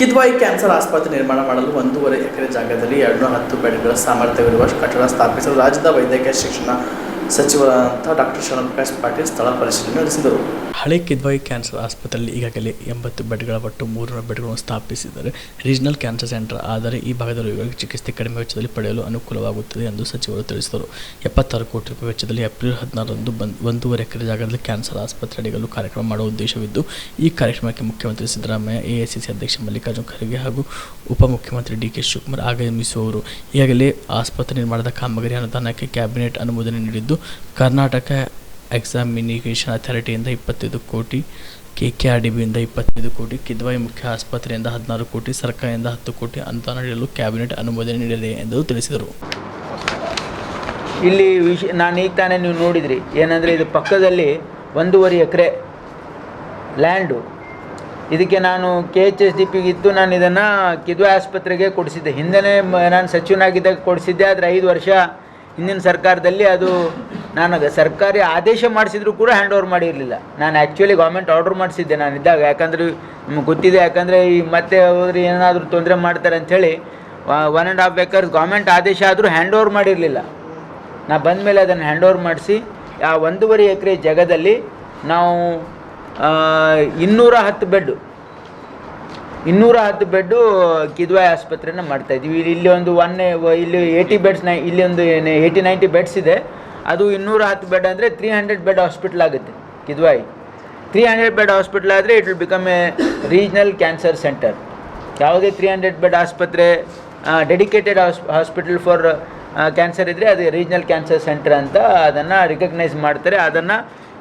Kidwai cancer ಆಸ್ಪತ್ರೆ ನಿರ್ಮಾಣ ಮಾಡಲು ಒಂದೂವರೆ ಎಕರೆ ಜಾಗದಲ್ಲಿ ಎರಡು ಹತ್ತು ಬೆಡ್ಗಳ ಸಾಮರ್ಥ್ಯವಿರುವ ಕಟ್ಟಡ ಸ್ಥಾಪಿಸಲು ರಾಜ್ಯದ ವೈದ್ಯಕೀಯ ಶಿಕ್ಷಣ ಸಚಿವರಾದಂಥ ಡಾಕ್ಟರ್ ಶಿವಪ್ರಕಾಶ್ ಪಾಟೀಲ್ ಸ್ಥಳ ಪರಿಶೀಲನೆ ನಡೆಸಿದರು. ಹಳೆ ಕಿದ್ವಾಯಿ ಕ್ಯಾನ್ಸರ್ ಆಸ್ಪತ್ರೆಯಲ್ಲಿ ಈಗಾಗಲೇ ಎಂಬತ್ತು ಬೆಡ್ಗಳ ಒಟ್ಟು ಮೂರರ ಬೆಡ್ಗಳನ್ನು ಸ್ಥಾಪಿಸಿದರೆ ರೀಜನಲ್ ಕ್ಯಾನ್ಸರ್ ಸೆಂಟರ್ ಆದರೆ ಈ ಭಾಗದ ರೋಗಿಗಳಿಗೆ ಚಿಕಿತ್ಸೆ ಕಡಿಮೆ ವೆಚ್ಚದಲ್ಲಿ ಪಡೆಯಲು ಅನುಕೂಲವಾಗುತ್ತದೆ ಎಂದು ಸಚಿವರು ತಿಳಿಸಿದರು. ಎಪ್ಪತ್ತಾರು ಕೋಟಿ ರೂಪಾಯಿ ವೆಚ್ಚದಲ್ಲಿ ಏಪ್ರಿಲ್ ಹದಿನಾರರಂದು ಬಂದ್ ಒಂದೂವರೆ ಎಕರೆ ಜಾಗದಲ್ಲಿ ಕ್ಯಾನ್ಸರ್ ಆಸ್ಪತ್ರೆ ಅಡಿಗಲು ಕಾರ್ಯಕ್ರಮ ಮಾಡುವ ಉದ್ದೇಶವಿದ್ದು, ಈ ಕಾರ್ಯಕ್ರಮಕ್ಕೆ ಮುಖ್ಯಮಂತ್ರಿ ಸಿದ್ದರಾಮಯ್ಯ, ಎಐಸಿಸಿ ಅಧ್ಯಕ್ಷ ಮಲ್ಲಿಕಾರ್ಜುನ ಖರ್ಗೆ ಹಾಗೂ ಉಪಮುಖ್ಯಮಂತ್ರಿ ಡಿ ಕೆ ಶಿವಕುಮಾರ್ ಆಗಮಿಸುವವರು ಈಗಾಗಲೇ ಆಸ್ಪತ್ರೆ ನಿರ್ಮಾಣದ ಕಾಮಗಾರಿ ಅನುದಾನಕ್ಕೆ ಕ್ಯಾಬಿನೆಟ್ ಅನುಮೋದನೆ ನೀಡಿದ್ದು ಕರ್ನಾಟಕ ಎಕ್ಸಾಮಿನಿಗೇಷನ್ ಅಥಾರಿಟಿಯಿಂದ ಇಪ್ಪತ್ತೈದು ಕೋಟಿ ಕೆ ಕೆ ಆರ್ ಡಿ ಬಿಯಿಂದ ಇಪ್ಪತ್ತೈದು ಕೋಟಿ, ಕಿದ್ವಾಯಿ ಮುಖ್ಯ ಆಸ್ಪತ್ರೆಯಿಂದ ಹದಿನಾರು ಕೋಟಿ, ಸರ್ಕಾರದಿಂದ ಹತ್ತು ಕೋಟಿ ಅನುದಾನ ನೀಡಲು ಕ್ಯಾಬಿನೆಟ್ ಅನುಮೋದನೆ ನೀಡಿದೆ ಎಂದು ತಿಳಿಸಿದರು. ಇಲ್ಲಿ ವಿಷ ನಾನು ಈಗ ತಾನೇ ನೀವು ನೋಡಿದ್ರಿ. ಏನಂದರೆ ಇದು ಪಕ್ಕದಲ್ಲಿ ಒಂದೂವರೆ ಎಕರೆ ಲ್ಯಾಂಡು ಇದಕ್ಕೆ ನಾನು ಕೆ ಎಚ್ ಎಸ್ ಡಿ ಪಿಗಿತ್ತು ನಾನು ಇದನ್ನು ಕಿದ್ವೆ ಆಸ್ಪತ್ರೆಗೆ ಕೊಡಿಸಿದ್ದೆ. ಹಿಂದೆನೇ ಮ- ನಾನು ಸಚಿವನಾಗಿದ್ದಾಗ ಕೊಡಿಸಿದ್ದೆ. ಆದರೆ ಐದು ವರ್ಷ ಹಿಂದಿನ ಸರ್ಕಾರದಲ್ಲಿ ಅದು ನಾನು ಅದು ಸರ್ಕಾರಿ ಆದೇಶ ಮಾಡಿಸಿದ್ರು ಕೂಡ ಹ್ಯಾಂಡ್ ಓವರ್ ಮಾಡಿರಲಿಲ್ಲ. ನಾನು ಆ್ಯಕ್ಚುಲಿ ಗೌರ್ಮೆಂಟ್ ಆರ್ಡ್ರ್ ಮಾಡಿಸಿದ್ದೆ ನಾನು ಇದ್ದಾಗ. ಯಾಕಂದರೆ ನಿಮ್ಗೆ ಗೊತ್ತಿದೆ, ಯಾಕಂದರೆ ಈ ಮತ್ತೆ ಹೋದ್ರೆ ಏನಾದರೂ ತೊಂದರೆ ಮಾಡ್ತಾರೆ ಅಂಥೇಳಿ one and half acres government ಆದೇಶ ಆದರೂ ಹ್ಯಾಂಡ್ ಓವರ್ ಮಾಡಿರಲಿಲ್ಲ. ನಾ ಬಂದ ಮೇಲೆ ಅದನ್ನು ಹ್ಯಾಂಡ್ ಓವರ್ ಮಾಡಿಸಿ, ಆ ಒಂದೂವರೆ ಎಕರೆ ಜಾಗದಲ್ಲಿ ನಾವು ಇನ್ನೂರ ಹತ್ತು ಬೆಡ್ಡು, ಇನ್ನೂರ ಹತ್ತು ಬೆಡ್ಡು ಕಿದ್ವಾಯ್ ಆಸ್ಪತ್ರೆನ ಮಾಡ್ತಾ ಇದ್ದೀವಿ. ಇಲ್ಲಿ- ಇಲ್ಲಿ ಒಂದು ಒನ್ ಇಲ್ಲಿ ಏಯ್ಟಿ ಬೆಡ್ಸ್ ನೈ, ಇಲ್ಲಿ ಒಂದು ಏಯ್ಟಿ ನೈಂಟಿ ಬೆಡ್ಸ್ ಇದೆ. ಅದು ಇನ್ನೂರ ಹತ್ತು ಬೆಡ್ ಅಂದರೆ ತ್ರೀ ಹಂಡ್ರೆಡ್ ಬೆಡ್ ಹಾಸ್ಪಿಟ್ಲ್ ಆಗುತ್ತೆ, Kidwai. Three hundred bed hospital ಆದರೆ it will become a regional cancer centre ಯಾವುದೇ ತ್ರೀ ಹಂಡ್ರೆಡ್ ಬೆಡ್ ಆಸ್ಪತ್ರೆ dedicated hos hospital for cancer ಇದ್ದರೆ ಅದು ರೀಜ್ನಲ್ ಕ್ಯಾನ್ಸರ್ ಸೆಂಟರ್ ಅಂತ ಅದನ್ನು ರಿಕಗ್ನೈಸ್ ಮಾಡ್ತಾರೆ. ಅದನ್ನು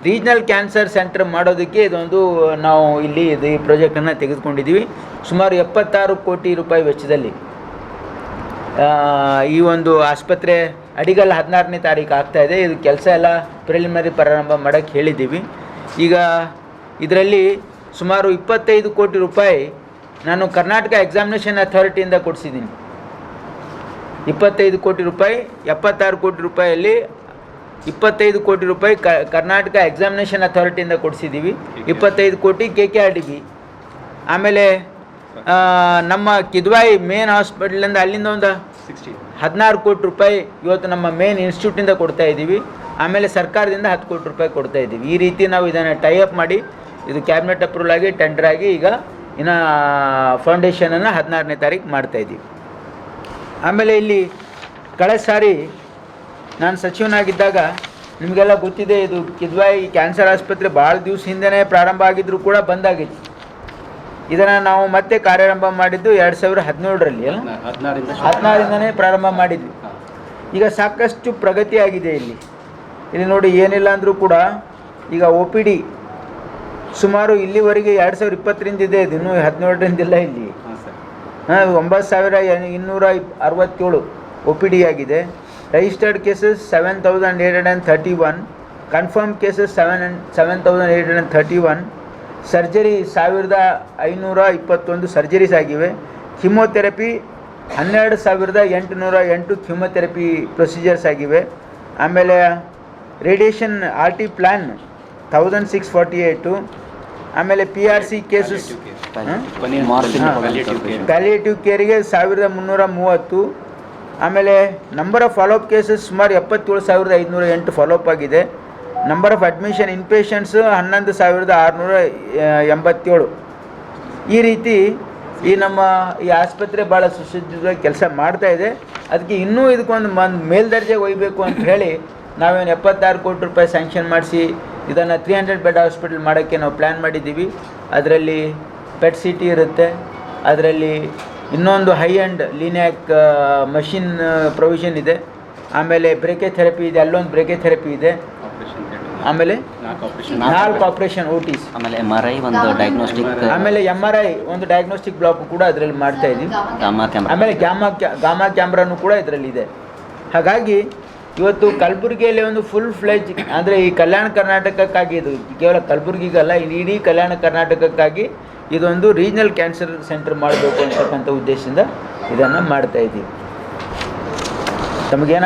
ರೀಜ್ನಲ್ ಕ್ಯಾನ್ಸರ್ ಸೆಂಟರ್ ಮಾಡೋದಕ್ಕೆ ಇದೊಂದು, ನಾವು ಇಲ್ಲಿ ಇದು ಈ ಪ್ರಾಜೆಕ್ಟನ್ನು ತೆಗೆದುಕೊಂಡಿದ್ದೀವಿ ಸುಮಾರು ಎಪ್ಪತ್ತಾರು ಕೋಟಿ ರೂಪಾಯಿ ವೆಚ್ಚದಲ್ಲಿ. ಈ ಒಂದು ಆಸ್ಪತ್ರೆ ಅಡಿಗಲ್ ಹದಿನಾರನೇ ತಾರೀಕು ಆಗ್ತಾ ಇದೆ. ಇದು ಕೆಲಸ ಎಲ್ಲ ಪ್ರಿಲಿಮಿನರಿ ಪ್ರಾರಂಭ ಮಾಡೋಕ್ಕೆ ಹೇಳಿದ್ದೀವಿ. ಈಗ ಇದರಲ್ಲಿ ಸುಮಾರು ಇಪ್ಪತ್ತೈದು ಕೋಟಿ ರೂಪಾಯಿ ನಾನು ಕರ್ನಾಟಕ ಎಕ್ಸಾಮಿನೇಷನ್ ಅಥಾರಿಟಿಯಿಂದ ಕೊಡಿಸಿದ್ದೀನಿ. ಇಪ್ಪತ್ತೈದು ಕೋಟಿ ರೂಪಾಯಿ ಎಪ್ಪತ್ತಾರು ಕೋಟಿ ರೂಪಾಯಲ್ಲಿ ಇಪ್ಪತ್ತೈದು ಕೋಟಿ ರೂಪಾಯಿ ಕ ಕರ್ನಾಟಕ ಎಕ್ಸಾಮಿನೇಷನ್ ಅಥಾರಿಟಿಯಿಂದ ಕೊಡಿಸಿದ್ದೀವಿ. ಇಪ್ಪತ್ತೈದು ಕೋಟಿ K K R D B. ಆಮೇಲೆ ನಮ್ಮ ಕಿದ್ವಾಯಿ ಮೇನ್ ಹಾಸ್ಪಿಟ್ಲಿಂದ ಅಲ್ಲಿಂದ ಒಂದು ಹದಿನಾರು ಕೋಟಿ ರೂಪಾಯಿ ಇವತ್ತು ನಮ್ಮ ಮೇನ್ ಇನ್ಸ್ಟಿಟ್ಯೂಟಿಂದ ಕೊಡ್ತಾ ಇದ್ದೀವಿ. ಆಮೇಲೆ ಸರ್ಕಾರದಿಂದ ಹತ್ತು ಕೋಟಿ ರೂಪಾಯಿ ಕೊಡ್ತಾ ಇದ್ದೀವಿ. ಈ ರೀತಿ ನಾವು ಇದನ್ನು ಟೈ ಅಪ್ ಮಾಡಿ, ಇದು ಕ್ಯಾಬಿನೆಟ್ ಅಪ್ರೂವಲ್ ಆಗಿ ಟೆಂಡರ್ ಆಗಿ ಈಗ ಇನ್ನು ಫೌಂಡೇಶನನ್ನು ಹದಿನಾರನೇ ತಾರೀಕು ಮಾಡ್ತಾ ಇದ್ದೀವಿ. ಆಮೇಲೆ ಇಲ್ಲಿ ಕಳೆದ ಸಾರಿ ನಾನು ಸಚಿವನಾಗಿದ್ದಾಗ ನಿಮಗೆಲ್ಲ ಗೊತ್ತಿದೆ, ಇದು ಕಿದ್ವಾಯಿ ಕ್ಯಾನ್ಸರ್ ಆಸ್ಪತ್ರೆ ಭಾಳ ದಿವಸ ಹಿಂದೆನೇ ಪ್ರಾರಂಭ ಆಗಿದ್ದರೂ ಕೂಡ ಬಂದಾಗಿತ್ತು ಇದನ್ನು ನಾವು ಮತ್ತೆ ಕಾರ್ಯಾರಂಭ ಮಾಡಿದ್ದು ಎರಡು ಸಾವಿರದ ಹದಿನೇಳರಲ್ಲಿ ಅಲ್ಲ? ಹದಿನಾರಿಂದ ಹದಿನಾರಿಂದನೇ ಪ್ರಾರಂಭ ಮಾಡಿದ್ವಿ. ಈಗ ಸಾಕಷ್ಟು ಪ್ರಗತಿ ಆಗಿದೆ ಇಲ್ಲಿ. ಇಲ್ಲಿ ನೋಡಿ ಏನಿಲ್ಲ ಅಂದರೂ ಕೂಡ ಈಗ ಒ ಪಿ ಡಿ ಸುಮಾರು ಇಲ್ಲಿವರೆಗೆ ಎರಡು ಸಾವಿರ ಇಪ್ಪತ್ತರಿಂದ ಇದೆ. ಇದು ಇನ್ನೂ ಹದಿನೇಳರಿಂದ ಇಲ್ಲ. ಇಲ್ಲಿ ಹಾಂ ಒಂಬತ್ತು ಸಾವಿರ ಇನ್ನೂರ ಅರವತ್ತೇಳು ಒ ಪಿ ಡಿ ಆಗಿದೆ. Registered cases seven thousand eight hundred and thirty one confirmed cases seven seven thousand eight hundred and thirty one surgery ಸಾವಿರದ ಐನೂರ ಇಪ್ಪತ್ತೊಂದು ಸರ್ಜರೀಸ್ ಆಗಿವೆ. ಕಿಮೋಥೆರಪಿ ಹನ್ನೆರಡು ಸಾವಿರದ ಎಂಟುನೂರ ಎಂಟು ಕಿಮೋಥೆರಪಿ ಪ್ರೊಸೀಜರ್ಸ್ ಆಗಿವೆ. ಆಮೇಲೆ radiation R T plan thousand six forty eight ಆಮೇಲೆ P R C cases palliative ಕೇರಿಗೆ ಸಾವಿರದ ಮುನ್ನೂರ ಮೂವತ್ತು. ಆಮೇಲೆ ನಂಬರ್ ಆಫ್ ಫಾಲೋಅಪ್ ಕೇಸಸ್ ಸುಮಾರು ಎಪ್ಪತ್ತೇಳು ಸಾವಿರದ ಐದುನೂರ ಎಂಟು ಫಾಲೋಅಪ್ ಆಗಿದೆ. ನಂಬರ್ ಆಫ್ ಅಡ್ಮಿಷನ್ ಇನ್ಪೇಷಂಟ್ಸ್ ಹನ್ನೊಂದು ಸಾವಿರದ ಆರುನೂರ ಎಂಬತ್ತೇಳು. ಈ ರೀತಿ ಈ ನಮ್ಮ ಈ ಆಸ್ಪತ್ರೆ ಭಾಳ ಸುಸಜ್ಜಿತವಾಗಿ ಕೆಲಸ ಮಾಡ್ತಾ ಇದೆ. ಅದಕ್ಕೆ ಇನ್ನೂ ಇದಕ್ಕೊಂದು ಮನ್ ಮೇಲ್ದರ್ಜೆಗೆ ಒಯ್ಬೇಕು ಅಂತ ಹೇಳಿ ನಾವೇನು ಎಪ್ಪತ್ತಾರು ಕೋಟಿ ರೂಪಾಯಿ ಸ್ಯಾಂಕ್ಷನ್ ಮಾಡಿಸಿ, ಇದನ್ನು ತ್ರೀ ಹಂಡ್ರೆಡ್ ಬೆಡ್ ಹಾಸ್ಪಿಟಲ್ ಮಾಡೋಕ್ಕೆ ನಾವು ಪ್ಲ್ಯಾನ್ ಮಾಡಿದ್ದೀವಿ. ಅದರಲ್ಲಿ ಪೆಟ್ ಸಿಟಿ ಇರುತ್ತೆ. ಅದರಲ್ಲಿ ಇನ್ನೊಂದು high and linac machine provision ಇದೆ. ಆಮೇಲೆ ಬ್ರೇಕೆ ಥೆರಪಿ ಇದೆ. ಅಲ್ಲೊಂದು ಬ್ರೇಕೆ ಥೆರಪಿ ಇದೆ. ಆಮೇಲೆ ನಾಲ್ಕು ಆಪರೇಷನ್ ನಾಲ್ಕು ಆಪರೇಷನ್ ಓಟಿಸ್ ಆಮೇಲೆ ಎಂ ಆರ್ ಐ ಒಂದು ಡಯಾಗ್ನೋಸ್ಟಿಕ್ ಆಮೇಲೆ ಎಂ ಆರ್ ಐ ಒಂದು ಡಯಾಗ್ನೋಸ್ಟಿಕ್ ಬ್ಲಾಕ್ ಕೂಡ ಅದರಲ್ಲಿ ಮಾಡ್ತಾ ಇದ್ದೀವಿ ಆಮೇಲೆ ಗ್ಯಾಮಾ ಗಾಮಾ ಕ್ಯಾಮ್ರಾನು ಕೂಡ ಇದರಲ್ಲಿ ಇದೆ ಹಾಗಾಗಿ ಇವತ್ತು ಕಲಬುರಗಿಯಲ್ಲಿ ಒಂದು ಫುಲ್ ಫ್ಲೆಜ್ ಅಂದರೆ ಈ ಕಲ್ಯಾಣ ಕರ್ನಾಟಕಕ್ಕಾಗಿ ಇದು ಕೇವಲ ಕಲಬುರಗಿಗಲ್ಲ ಇಡೀ ಕಲ್ಯಾಣ ಕರ್ನಾಟಕಕ್ಕಾಗಿ ಇದೊಂದು ರೀಜನಲ್ ಕ್ಯಾನ್ಸರ್ ಸೆಂಟರ್ ಮಾಡಬೇಕು ಅಂತಕ್ಕಂಥ ಉದ್ದೇಶದಿಂದ ಇದನ್ನು ಮಾಡ್ತಾ ಇದ್ದೀವಿ. ತಮಗೇನ